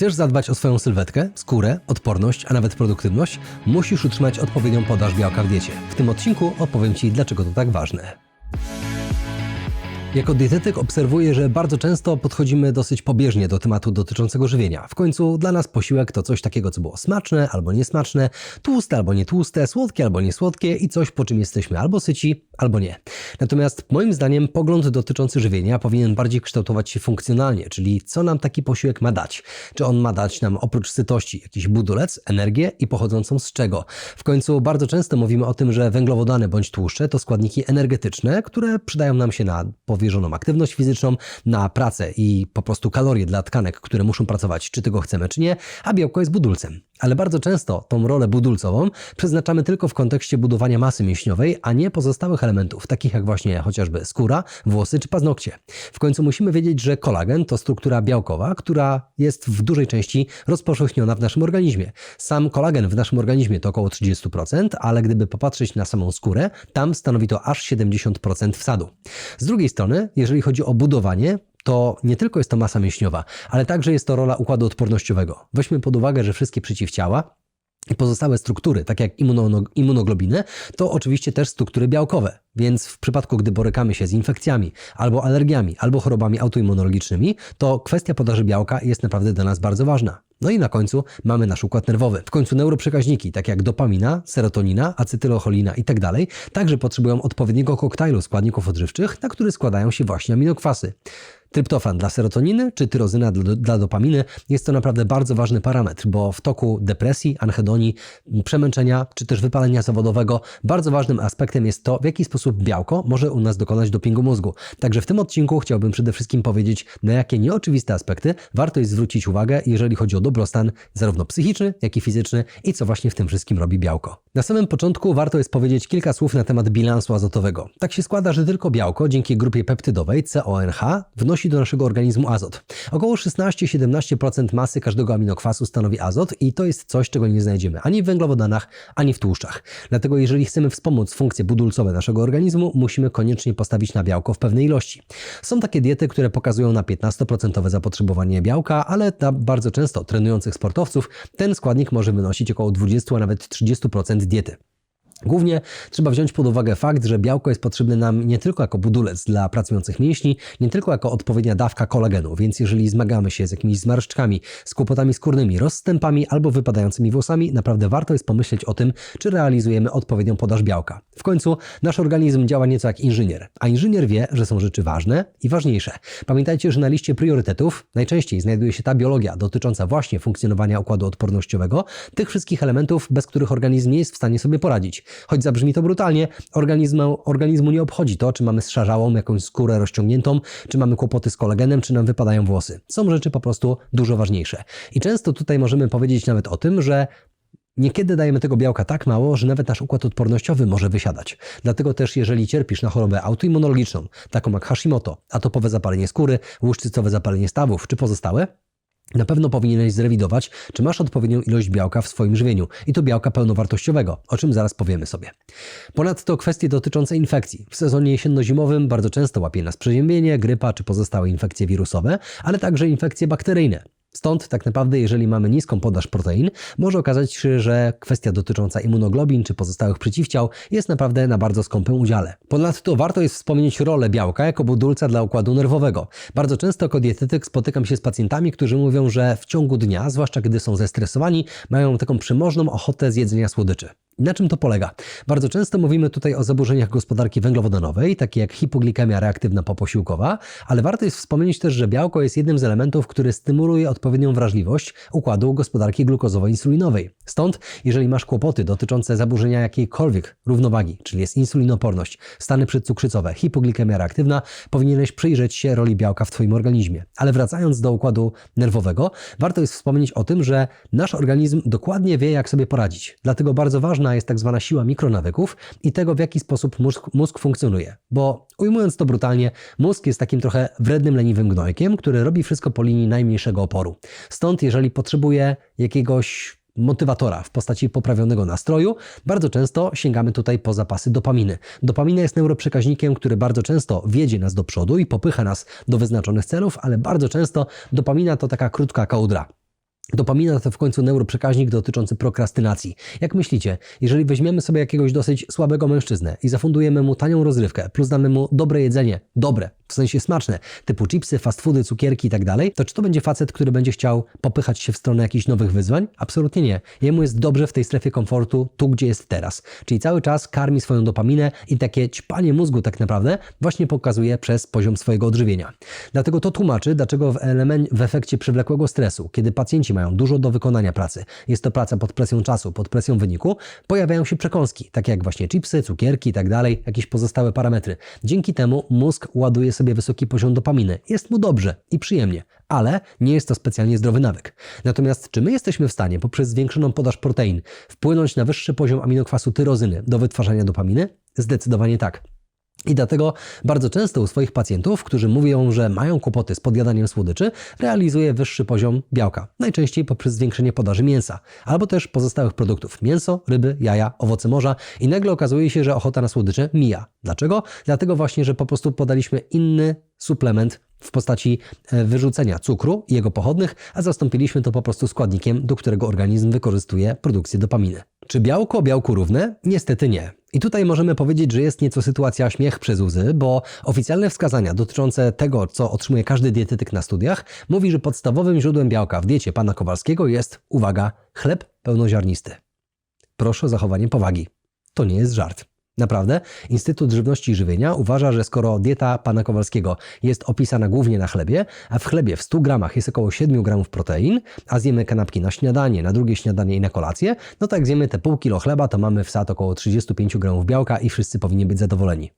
Chcesz zadbać o swoją sylwetkę, skórę, odporność, a nawet produktywność? Musisz utrzymać odpowiednią podaż białka w diecie. W tym odcinku opowiem Ci, dlaczego to tak ważne. Jako dietetyk obserwuję, że bardzo często podchodzimy dosyć pobieżnie do tematu dotyczącego żywienia. W końcu dla nas posiłek to coś takiego, co było smaczne albo niesmaczne, tłuste albo nie tłuste, słodkie albo niesłodkie i coś, po czym jesteśmy albo syci, albo nie. Natomiast moim zdaniem pogląd dotyczący żywienia powinien bardziej kształtować się funkcjonalnie, czyli co nam taki posiłek ma dać. Czy on ma dać nam oprócz sytości jakiś budulec, energię i pochodzącą z czego. W końcu bardzo często mówimy o tym, że węglowodany bądź tłuszcze to składniki energetyczne, które przydają nam się na powierzoną aktywność fizyczną, na pracę i po prostu kalorie dla tkanek, które muszą pracować, czy tego chcemy, czy nie, a białko jest budulcem. Ale bardzo często tą rolę budulcową przeznaczamy tylko w kontekście budowania masy mięśniowej, a nie pozostałych elementów, takich jak właśnie chociażby skóra, włosy czy paznokcie. W końcu musimy wiedzieć, że kolagen to struktura białkowa, która jest w dużej części rozpowszechniona w naszym organizmie. Sam kolagen w naszym organizmie to około 30%, ale gdyby popatrzeć na samą skórę, tam stanowi to aż 70% wsadu. Z drugiej strony, jeżeli chodzi o budowanie, to nie tylko jest to masa mięśniowa, ale także jest to rola układu odpornościowego. Weźmy pod uwagę, że wszystkie przeciwciała i pozostałe struktury, tak jak immuno, immunoglobiny, to oczywiście też struktury białkowe. Więc w przypadku, gdy borykamy się z infekcjami, albo alergiami, albo chorobami autoimmunologicznymi, to kwestia podaży białka jest naprawdę dla nas bardzo ważna. No i na końcu mamy nasz układ nerwowy. W końcu neuroprzekaźniki, tak jak dopamina, serotonina, acetylocholina itd., tak także potrzebują odpowiedniego koktajlu składników odżywczych, na który składają się właśnie aminokwasy. Tryptofan dla serotoniny czy tyrozyna dla, dla, dopaminy jest to naprawdę bardzo ważny parametr, bo w toku depresji, anhedonii, przemęczenia czy też wypalenia zawodowego bardzo ważnym aspektem jest to, w jaki sposób białko może u nas dokonać dopingu mózgu. Także w tym odcinku chciałbym przede wszystkim powiedzieć, na jakie nieoczywiste aspekty warto jest zwrócić uwagę, jeżeli chodzi o dobrostan zarówno psychiczny, jak i fizyczny i co właśnie w tym wszystkim robi białko. Na samym początku warto jest powiedzieć kilka słów na temat bilansu azotowego. Tak się składa, że tylko białko dzięki grupie peptydowej CONH wnosi do naszego organizmu azot. Około 16-17% masy każdego aminokwasu stanowi azot i to jest coś, czego nie znajdziemy ani w węglowodanach, ani w tłuszczach. Dlatego jeżeli chcemy wspomóc funkcje budulcowe naszego organizmu, musimy koniecznie postawić na białko w pewnej ilości. Są takie diety, które pokazują na 15% zapotrzebowanie białka, ale dla bardzo często trenujących sportowców ten składnik może wynosić około 20, a nawet 30% diety. Głównie trzeba wziąć pod uwagę fakt, że białko jest potrzebne nam nie tylko jako budulec dla pracujących mięśni, nie tylko jako odpowiednia dawka kolagenu, więc jeżeli zmagamy się z jakimiś zmarszczkami, z kłopotami skórnymi, rozstępami albo wypadającymi włosami, naprawdę warto jest pomyśleć o tym, czy realizujemy odpowiednią podaż białka. W końcu nasz organizm działa nieco jak inżynier, a inżynier wie, że są rzeczy ważne i ważniejsze. Pamiętajcie, że na liście priorytetów najczęściej znajduje się ta biologia dotycząca właśnie funkcjonowania układu odpornościowego, tych wszystkich elementów, bez których organizm nie jest w stanie sobie poradzić. Choć zabrzmi to brutalnie, organizmu, organizmu nie obchodzi to, czy mamy szarzałą, jakąś skórę rozciągniętą, czy mamy kłopoty z kolagenem, czy nam wypadają włosy. Są rzeczy po prostu dużo ważniejsze. I często tutaj możemy powiedzieć nawet o tym, że Niekiedy dajemy tego białka tak mało, że nawet nasz układ odpornościowy może wysiadać. Dlatego też, jeżeli cierpisz na chorobę autoimmunologiczną, taką jak Hashimoto, atopowe zapalenie skóry, łuszczycowe zapalenie stawów czy pozostałe, na pewno powinieneś zrewidować, czy masz odpowiednią ilość białka w swoim żywieniu i to białka pełnowartościowego, o czym zaraz powiemy sobie. Ponadto kwestie dotyczące infekcji. W sezonie jesienno-zimowym bardzo często łapie nas przeziębienie, grypa czy pozostałe infekcje wirusowe, ale także infekcje bakteryjne. Stąd tak naprawdę, jeżeli mamy niską podaż protein, może okazać się, że kwestia dotycząca immunoglobin czy pozostałych przeciwciał jest naprawdę na bardzo skąpym udziale. Ponadto warto jest wspomnieć rolę białka jako budulca dla układu nerwowego. Bardzo często jako dietetyk spotykam się z pacjentami, którzy mówią, że w ciągu dnia, zwłaszcza gdy są zestresowani, mają taką przymożną ochotę zjedzenia słodyczy. Na czym to polega? Bardzo często mówimy tutaj o zaburzeniach gospodarki węglowodanowej, takie jak hipoglikemia reaktywna poposiłkowa, ale warto jest wspomnieć też, że białko jest jednym z elementów, który stymuluje odpowiednią wrażliwość układu gospodarki glukozowo-insulinowej. Stąd, jeżeli masz kłopoty dotyczące zaburzenia jakiejkolwiek równowagi, czyli jest insulinoporność, stany przedcukrzycowe, hipoglikemia reaktywna, powinieneś przyjrzeć się roli białka w Twoim organizmie. Ale wracając do układu nerwowego, warto jest wspomnieć o tym, że nasz organizm dokładnie wie, jak sobie poradzić. Dlatego bardzo ważna jest tak zwana siła mikronawyków i tego, w jaki sposób mózg, mózg funkcjonuje. Bo ujmując to brutalnie, mózg jest takim trochę wrednym, leniwym gnojkiem, który robi wszystko po linii najmniejszego oporu. Stąd, jeżeli potrzebuje jakiegoś motywatora w postaci poprawionego nastroju, bardzo często sięgamy tutaj po zapasy dopaminy. Dopamina jest neuroprzekaźnikiem, który bardzo często wiedzie nas do przodu i popycha nas do wyznaczonych celów, ale bardzo często dopamina to taka krótka kołdra. Dopamina to w końcu neuroprzekaźnik dotyczący prokrastynacji. Jak myślicie, jeżeli weźmiemy sobie jakiegoś dosyć słabego mężczyznę i zafundujemy mu tanią rozrywkę, plus damy mu dobre jedzenie, dobre, w sensie smaczne, typu chipsy, fast foody, cukierki i tak to czy to będzie facet, który będzie chciał popychać się w stronę jakichś nowych wyzwań? Absolutnie nie. Jemu jest dobrze w tej strefie komfortu, tu gdzie jest teraz. Czyli cały czas karmi swoją dopaminę i takie ćpanie mózgu tak naprawdę właśnie pokazuje przez poziom swojego odżywienia. Dlatego to tłumaczy, dlaczego w, w efekcie przewlekłego stresu, kiedy pacjenci mają dużo do wykonania pracy, jest to praca pod presją czasu, pod presją wyniku, pojawiają się przekąski, takie jak właśnie chipsy, cukierki i tak dalej, jakieś pozostałe parametry. Dzięki temu mózg ładuje sobie wysoki poziom dopaminy. Jest mu dobrze i przyjemnie, ale nie jest to specjalnie zdrowy nawyk. Natomiast czy my jesteśmy w stanie poprzez zwiększoną podaż protein wpłynąć na wyższy poziom aminokwasu tyrozyny do wytwarzania dopaminy? Zdecydowanie tak. I dlatego bardzo często u swoich pacjentów, którzy mówią, że mają kłopoty z podjadaniem słodyczy, realizuje wyższy poziom białka, najczęściej poprzez zwiększenie podaży mięsa, albo też pozostałych produktów mięso, ryby, jaja, owoce morza i nagle okazuje się, że ochota na słodycze mija. Dlaczego? Dlatego właśnie, że po prostu podaliśmy inny suplement w postaci e, wyrzucenia cukru i jego pochodnych, a zastąpiliśmy to po prostu składnikiem, do którego organizm wykorzystuje produkcję dopaminy. Czy białko białku równe? Niestety nie. I tutaj możemy powiedzieć, że jest nieco sytuacja śmiech przez łzy, bo oficjalne wskazania dotyczące tego, co otrzymuje każdy dietetyk na studiach, mówi, że podstawowym źródłem białka w diecie pana Kowalskiego jest, uwaga, chleb pełnoziarnisty. Proszę o zachowanie powagi. To nie jest żart. Naprawdę, Instytut Żywności i Żywienia uważa, że skoro dieta pana Kowalskiego jest opisana głównie na chlebie, a w chlebie w 100 gramach jest około 7 gramów protein, a zjemy kanapki na śniadanie, na drugie śniadanie i na kolację, no to jak zjemy te pół kilo chleba, to mamy w sad około 35 gramów białka i wszyscy powinni być zadowoleni.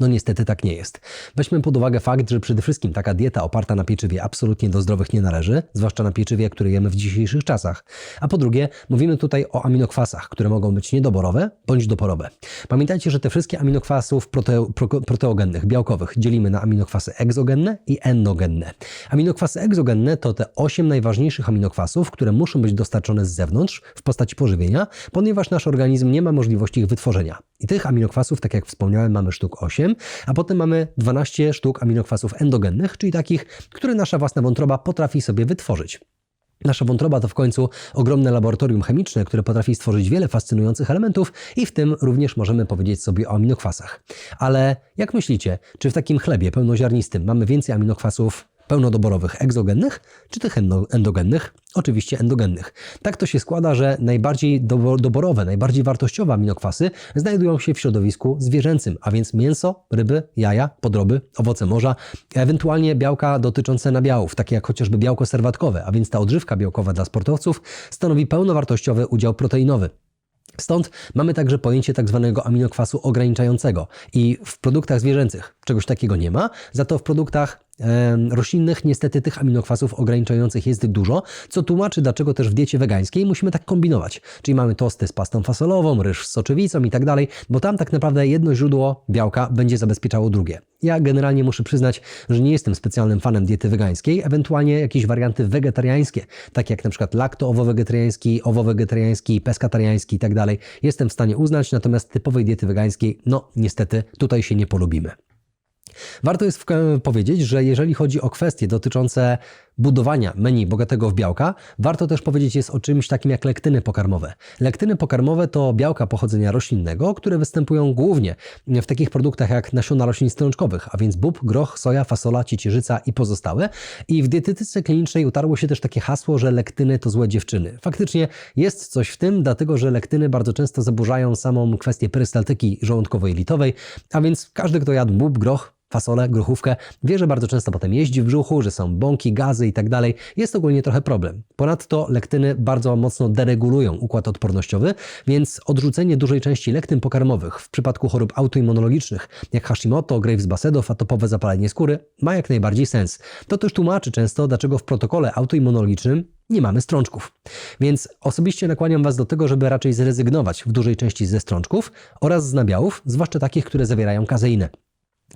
No niestety tak nie jest. Weźmy pod uwagę fakt, że przede wszystkim taka dieta oparta na pieczywie absolutnie do zdrowych nie należy, zwłaszcza na pieczywie, które jemy w dzisiejszych czasach. A po drugie, mówimy tutaj o aminokwasach, które mogą być niedoborowe bądź doporowe. Pamiętajcie, że te wszystkie aminokwasów prote proteogennych, białkowych dzielimy na aminokwasy egzogenne i endogenne. Aminokwasy egzogenne to te 8 najważniejszych aminokwasów, które muszą być dostarczone z zewnątrz w postaci pożywienia, ponieważ nasz organizm nie ma możliwości ich wytworzenia. I tych aminokwasów, tak jak wspomniałem, mamy sztuk 8, a potem mamy 12 sztuk aminokwasów endogennych, czyli takich, które nasza własna wątroba potrafi sobie wytworzyć. Nasza wątroba to w końcu ogromne laboratorium chemiczne, które potrafi stworzyć wiele fascynujących elementów i w tym również możemy powiedzieć sobie o aminokwasach. Ale jak myślicie, czy w takim chlebie pełnoziarnistym mamy więcej aminokwasów pełnodoborowych egzogennych czy tych endogennych? Oczywiście endogennych. Tak to się składa, że najbardziej doborowe, najbardziej wartościowe aminokwasy znajdują się w środowisku zwierzęcym, a więc mięso, ryby, jaja, podroby, owoce morza, ewentualnie białka dotyczące nabiałów, takie jak chociażby białko serwatkowe, a więc ta odżywka białkowa dla sportowców stanowi pełnowartościowy udział proteinowy. Stąd mamy także pojęcie tak zwanego aminokwasu ograniczającego i w produktach zwierzęcych czegoś takiego nie ma, za to w produktach roślinnych niestety tych aminokwasów ograniczających jest dużo, co tłumaczy, dlaczego też w diecie wegańskiej musimy tak kombinować. Czyli mamy tosty z pastą fasolową, ryż z soczewicą i tak dalej, bo tam tak naprawdę jedno źródło białka będzie zabezpieczało drugie. Ja generalnie muszę przyznać, że nie jestem specjalnym fanem diety wegańskiej, ewentualnie jakieś warianty wegetariańskie, takie jak na przykład lakto-owo-wegetariański, owo-wegetariański, peskatariański i tak dalej, jestem w stanie uznać, natomiast typowej diety wegańskiej, no niestety tutaj się nie polubimy. Warto jest powiedzieć, że jeżeli chodzi o kwestie dotyczące budowania menu bogatego w białka, warto też powiedzieć jest o czymś takim jak lektyny pokarmowe. Lektyny pokarmowe to białka pochodzenia roślinnego, które występują głównie w takich produktach jak nasiona roślin strączkowych, a więc bób, groch, soja, fasola, ciecierzyca i pozostałe. I w dietetyce klinicznej utarło się też takie hasło, że lektyny to złe dziewczyny. Faktycznie jest coś w tym, dlatego że lektyny bardzo często zaburzają samą kwestię perystaltyki żołądkowo-jelitowej, a więc każdy, kto jadł bób, groch, fasolę, grochówkę, wie, że bardzo często potem jeździ w brzuchu, że są bąki, gazy i tak dalej. Jest ogólnie trochę problem. Ponadto lektyny bardzo mocno deregulują układ odpornościowy, więc odrzucenie dużej części lektyn pokarmowych w przypadku chorób autoimmunologicznych, jak Hashimoto, Graves-Basedow, atopowe zapalenie skóry, ma jak najbardziej sens. To też tłumaczy często, dlaczego w protokole autoimmunologicznym nie mamy strączków. Więc osobiście nakłaniam Was do tego, żeby raczej zrezygnować w dużej części ze strączków oraz z nabiałów, zwłaszcza takich, które zawierają kazeinę.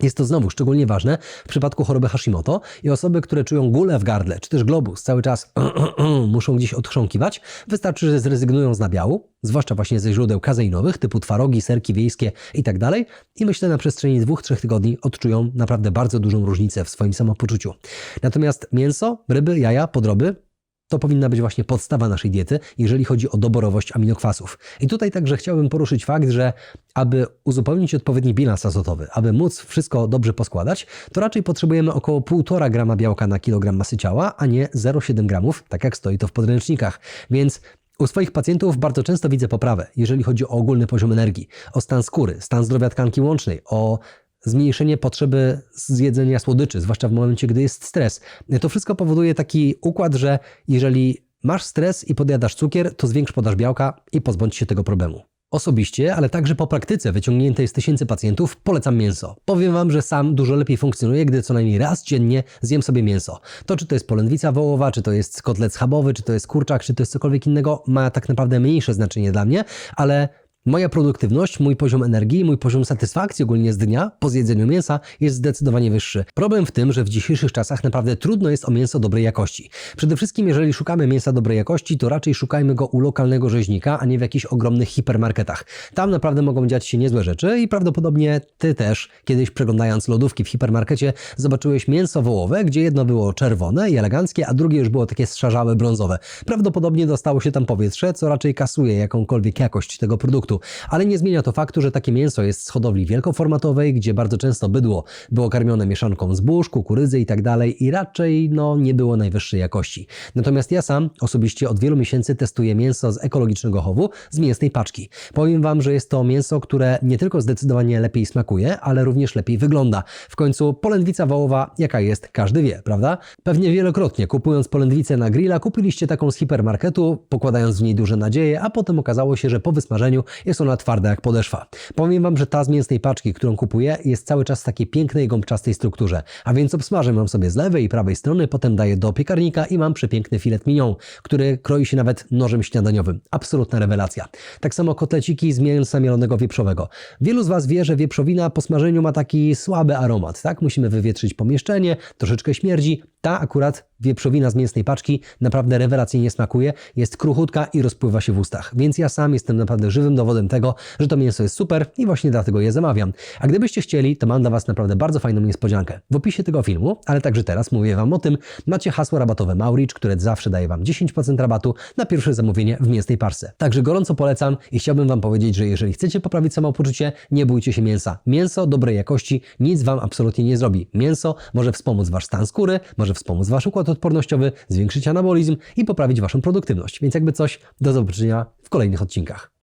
Jest to znowu szczególnie ważne w przypadku choroby Hashimoto i osoby, które czują gulę w gardle, czy też globus, cały czas muszą gdzieś odchrząkiwać. Wystarczy, że zrezygnują z nabiału, zwłaszcza właśnie ze źródeł kazeinowych, typu twarogi, serki wiejskie itd. Tak I myślę, na przestrzeni dwóch, trzech tygodni odczują naprawdę bardzo dużą różnicę w swoim samopoczuciu. Natomiast mięso, ryby, jaja, podroby to powinna być właśnie podstawa naszej diety, jeżeli chodzi o doborowość aminokwasów. I tutaj także chciałbym poruszyć fakt, że aby uzupełnić odpowiedni bilans azotowy, aby móc wszystko dobrze poskładać, to raczej potrzebujemy około 1,5 grama białka na kilogram masy ciała, a nie 0,7 gramów, tak jak stoi to w podręcznikach. Więc u swoich pacjentów bardzo często widzę poprawę, jeżeli chodzi o ogólny poziom energii, o stan skóry, stan zdrowia tkanki łącznej, o zmniejszenie potrzeby zjedzenia słodyczy, zwłaszcza w momencie, gdy jest stres. To wszystko powoduje taki układ, że jeżeli masz stres i podjadasz cukier, to zwiększ podaż białka i pozbądź się tego problemu. Osobiście, ale także po praktyce wyciągniętej z tysięcy pacjentów, polecam mięso. Powiem Wam, że sam dużo lepiej funkcjonuje, gdy co najmniej raz dziennie zjem sobie mięso. To, czy to jest polędwica wołowa, czy to jest kotlet schabowy, czy to jest kurczak, czy to jest cokolwiek innego, ma tak naprawdę mniejsze znaczenie dla mnie, ale Moja produktywność, mój poziom energii, mój poziom satysfakcji ogólnie z dnia po zjedzeniu mięsa jest zdecydowanie wyższy. Problem w tym, że w dzisiejszych czasach naprawdę trudno jest o mięso dobrej jakości. Przede wszystkim, jeżeli szukamy mięsa dobrej jakości, to raczej szukajmy go u lokalnego rzeźnika, a nie w jakichś ogromnych hipermarketach. Tam naprawdę mogą dziać się niezłe rzeczy i prawdopodobnie Ty też, kiedyś przeglądając lodówki w hipermarkecie, zobaczyłeś mięso wołowe, gdzie jedno było czerwone i eleganckie, a drugie już było takie szarzałe, brązowe. Prawdopodobnie dostało się tam powietrze, co raczej kasuje jakąkolwiek jakość tego produktu ale nie zmienia to faktu, że takie mięso jest z hodowli wielkoformatowej, gdzie bardzo często bydło było karmione mieszanką zbóż, kukurydzy i tak i raczej no, nie było najwyższej jakości. Natomiast ja sam osobiście od wielu miesięcy testuję mięso z ekologicznego chowu z mięsnej paczki. Powiem Wam, że jest to mięso, które nie tylko zdecydowanie lepiej smakuje, ale również lepiej wygląda. W końcu polędwica wołowa, jaka jest, każdy wie, prawda? Pewnie wielokrotnie kupując polędwicę na grilla, kupiliście taką z hipermarketu, pokładając w niej duże nadzieje, a potem okazało się, że po wysmażeniu jest ona twarda jak podeszwa. Powiem Wam, że ta z mięsnej paczki, którą kupuję, jest cały czas w takiej pięknej, gąbczastej strukturze. A więc obsmażę ją sobie z lewej i prawej strony, potem daję do piekarnika i mam przepiękny filet mignon, który kroi się nawet nożem śniadaniowym. Absolutna rewelacja. Tak samo kotleciki z mięsa mielonego wieprzowego. Wielu z Was wie, że wieprzowina po smażeniu ma taki słaby aromat, tak? Musimy wywietrzyć pomieszczenie, troszeczkę śmierdzi. Ta akurat wieprzowina z mięsnej paczki naprawdę rewelacyjnie smakuje, jest kruchutka i rozpływa się w ustach. Więc ja sam jestem naprawdę żywym dowodem tego, że to mięso jest super i właśnie dlatego je zamawiam. A gdybyście chcieli, to mam dla Was naprawdę bardzo fajną niespodziankę. W opisie tego filmu, ale także teraz mówię Wam o tym, macie hasło rabatowe Mauricz, które zawsze daje Wam 10% rabatu na pierwsze zamówienie w mięsnej parce. Także gorąco polecam i chciałbym Wam powiedzieć, że jeżeli chcecie poprawić samopoczucie, nie bójcie się mięsa. Mięso dobrej jakości nic Wam absolutnie nie zrobi. Mięso może wspomóc Wasz stan skóry, może wspomóc Wasz układ odpornościowy, zwiększyć anabolizm i poprawić Waszą produktywność. Więc jakby coś, do zobaczenia w kolejnych odcinkach.